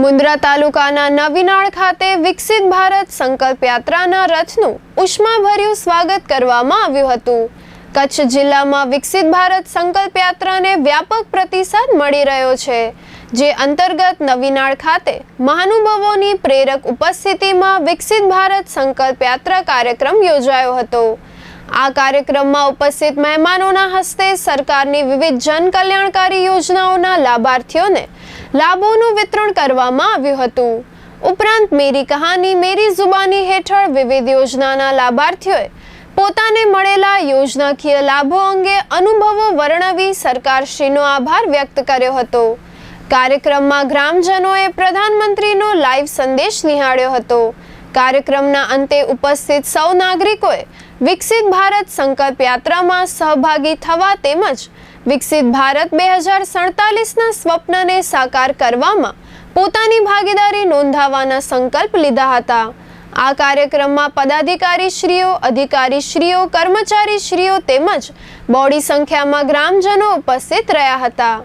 મુન્દ્રા તાલુકાના નવીનાળ ખાતે વિકસિત ભારત સંકલ્પ યાત્રાના રથનું ઉષ્માભર્યું સ્વાગત કરવામાં આવ્યું હતું. કચ્છ જિલ્લામાં વિકસિત ભારત સંકલ્પ યાત્રાને વ્યાપક પ્રતિસાદ મળી રહ્યો છે, જે અંતર્ગત નવીનાળ ખાતે મહાનુભાવોની પ્રેરક ઉપસ્થિતિમાં વિકસિત ભારત સંકલ્પ યાત્રા કાર્યક્રમ યોજાયો હતો. આ કાર્યક્રમમાં ઉપસ્થિત મહેમાનોના હસ્તે સરકારની વિવિધ જનકલ્યાણકારી યોજનાઓના લાભાર્થીઓને લાભોનું વિતરણ કરવામાં આવ્યું હતું. ઉપરાંત મેરી કહાની મેરી જુબાની હેઠળ વિવિધ યોજનાના લાભાર્થીઓએ પોતાને મળેલા યોજનાકીય લાભો અંગે અનુભવો વર્ણવી સરકારશ્રીનો આભાર વ્યક્ત કર્યો હતો. કાર્યક્રમમાં ગ્રામજનોએ પ્રધાનમંત્રીનો લાઈવ સંદેશ નિહાળ્યો હતો. કાર્યક્રમના અંતે ઉપસ્થિત સૌ નાગરિકોએ વિકસિત ભારત સંકલ્પ યાત્રામાં સહભાગી થવા તેમજ વિકસિત ભારત બે હજાર સડતાલીસના સ્વપ્નને સાકાર કરવામાં પોતાની ભાગીદારી નોંધાવવાના સંકલ્પ લીધા હતા. આ કાર્યક્રમમાં પદાધિકારી શ્રીઓ અધિકારી શ્રીઓ કર્મચારી શ્રીઓ તેમજ બોડી સંખ્યામાં ગ્રામજનો ઉપસ્થિત રહ્યા હતા.